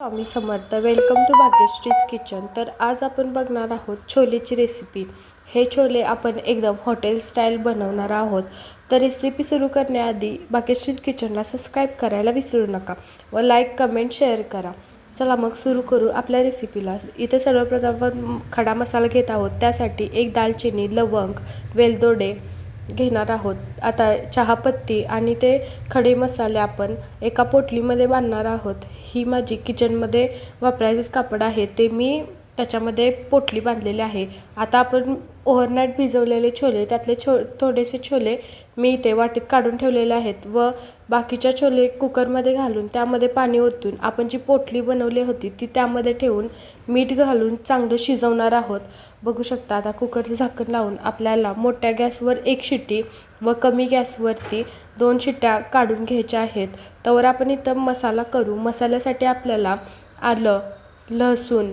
Swami Samarth welcome to Bhagyashree's kitchen तर आज आपण बघणार आहोत छोलेची रेसिपी हे छोले आपण एकदम हॉटेल स्टाईल बनवणार आहोत. तर रेसिपी सुरू करण्याआधी भाग्यश्रीज किचनला सबस्क्राईब करायला विसरू नका व लाईक कमेंट शेअर करा. चला मग सुरू करू आपल्या रेसिपीला इथे सर्वप्रथम आपण खडा मसाला घेत आहोत. त्यासाठी एक दालचिनी लवंग वेलदोडे घेणार आहोत. आता चहापत्ती आणि ते खडे मसाले आपण एका पोटलीमध्ये बांधणार आहोत. ही माझी किचनमध्ये वापरायचेच कापड आहे. ते मी त्याच्यामध्ये पोटली बांधलेली आहे. आता आपण ओव्हरनाईट भिजवलेले छोले त्यातले छो थोडेसे छोले मी इथे वाटीत काढून ठेवलेले आहेत व बाकीच्या छोले कुकरमध्ये घालून त्यामध्ये पाणी ओतून आपण जी पोटली बनवली होती ती त्यामध्ये ठेवून मीठ घालून चांगलं शिजवणार आहोत. बघू शकता आता कुकरचं झाकण लावून आपल्याला मोठ्या गॅसवर एक शिट्टी व कमी गॅसवरती दोन शिट्ट्या काढून घ्यायच्या आहेत. तर आपण इथं मसाला करू. मसाल्यासाठी आपल्याला आलं लसूण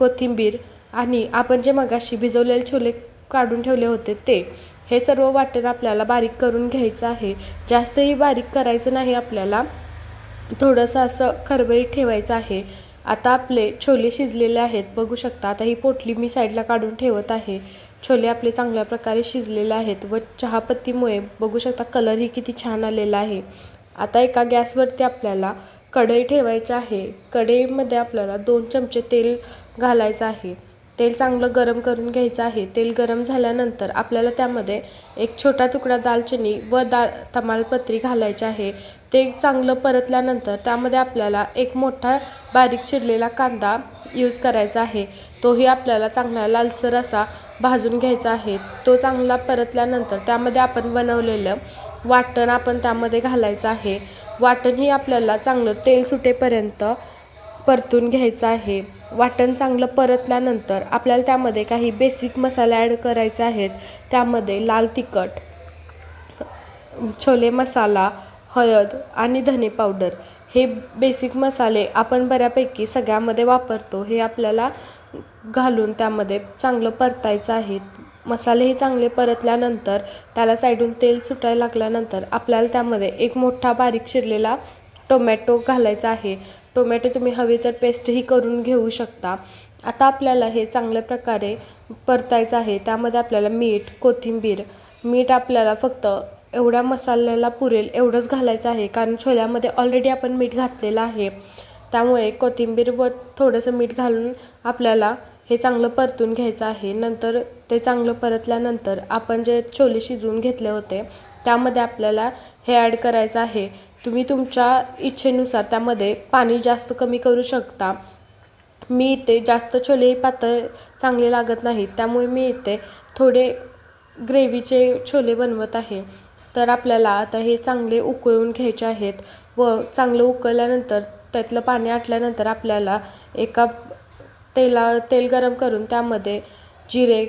कोथिंबीर आणि आपण जे मगाशी भिजवलेले छोले काढून ठेवले होते ते हे सर्व वाटण आपल्याला बारीक करून घ्यायचं आहे. जास्तही बारीक करायचं नाही आपल्याला. थोडंसं असं खरबरीत ठेवायचं आहे. आता आपले छोले शिजलेले आहेत बघू शकता. आता ही पोटली मी साईडला काढून ठेवत आहे. छोले आपले चांगल्या प्रकारे शिजलेले आहेत व चहापत्तीमुळे बघू शकता कलरही किती छान आलेला आहे. आता एका गॅसवरती आपल्याला कढई ठेवायची आहे. कढईमध्ये आपल्याला दोन चमचे तेल घालायचं आहे. तेल चांगलं गरम करून घ्यायचं आहे. तेल गरम झाल्यानंतर आपल्याला त्यामध्ये एक छोटा तुकडा दालचिनी व दा तमालपत्री घालायची आहे. ते चांगलं परतल्यानंतर त्यामध्ये आपल्याला एक मोठा बारीक चिरलेला कांदा यूज करायचा आहे. तोही आपल्याला चांगला लालसर असा भाजून घ्यायचा आहे. तो चांगला परतल्यानंतर त्यामध्ये आपण बनवलेलं वाटण आपण त्यामध्ये घालायचं आहे. वाटणही आपल्याला चांगलं तेल सुटेपर्यंत परतून घ्यायचं आहे. वाटण चांगलं परतल्यानंतर आपल्याला त्यामध्ये काही बेसिक मसाले ॲड करायचे आहेत. त्यामध्ये लाल तिखट छोले मसाला हळद आणि धने पावडर हे बेसिक मसाले आपण बऱ्यापैकी सगळ्यामध्ये वापरतो. हे आपल्याला घालून त्यामध्ये चांगलं परतायचं आहे. मसाले हे चांगले परतल्यानंतर त्याला साईडून तेल सुटायला लागल्यानंतर आपल्याला त्यामध्ये एक मोठा बारीक चिरलेला टोमॅटो घालायचा आहे. टोमॅटो तुम्ही हवे तर पेस्टही करून घेऊ शकता. आता आपल्याला हे चांगल्या प्रकारे परतायचं आहे. त्यामध्ये आपल्याला मीठ कोथिंबीर मीठ आपल्याला फक्त एवढ्या मसाल्याला पुरेल एवढंच घालायचं आहे. कारण छोल्यामध्ये ऑलरेडी आपण मीठ घातलेलं आहे. त्यामुळे कोथिंबीर व थोडंसं मीठ घालून आपल्याला हे चांगलं परतून घ्यायचं आहे. नंतर ते चांगलं परतल्यानंतर आपण जे छोले शिजवून घेतले होते त्यामध्ये आपल्याला हे ॲड करायचं आहे. तुम्ही तुमच्या इच्छेनुसार त्यामध्ये पाणी जास्त कमी करू शकता. मी इथे जास्त छोले पातळ चांगले लागत नाहीत. त्यामुळे मी इथे थोडे ग्रेव्हीचे छोले बनवत आहे. तर आपल्याला आता हे चांगले उकळून घ्यायचे आहेत व चांगलं उकळल्यानंतर त्यातलं पाणी आटल्यानंतर आपल्याला एका तेला तेल गरम करून त्यामध्ये जिरे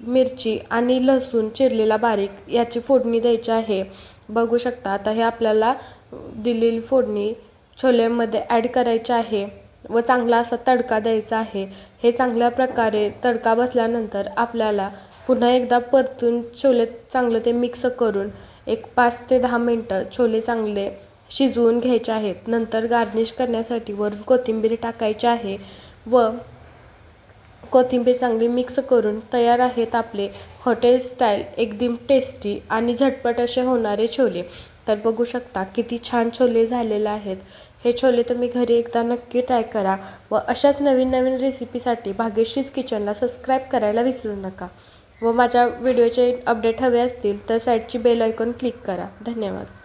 मिरची आणि लसूण चिरलेला बारीक याची फोडणी द्यायची आहे. बघू शकता आता हे आपल्याला दिलेली फोडणी छोल्यामध्ये ॲड करायची आहे व चांगला असा तडका द्यायचा आहे. हे चांगल्या प्रकारे तडका बसल्यानंतर आपल्याला पुन्हा एकदा परतून छोले चांगलं ते मिक्स करून एक पाच ते दहा मिनटं छोले चांगले शिजवून घ्यायचे आहेत. नंतर गार्निश करण्यासाठी वरून कोथिंबीर टाकायची आहे व कोथिंबीर चांगली मिक्स करून तयार आहेत आपले. हॉटेल स्टाईल एकदम टेस्टी आणि झटपट असे होणारे छोले. तर बघू शकता किती छान छोले झालेले आहेत. हे छोले तुम्ही घरी एकदा नक्की ट्राय करा व अशाच नवीन नवीन रेसिपीसाठी भाग्यश्रीज किचनला सबस्क्राईब करायला विसरू नका. व माझ्या व्हिडिओचे अपडेट हवे असतील तर साईडची बेल आयकॉन क्लिक करा. धन्यवाद.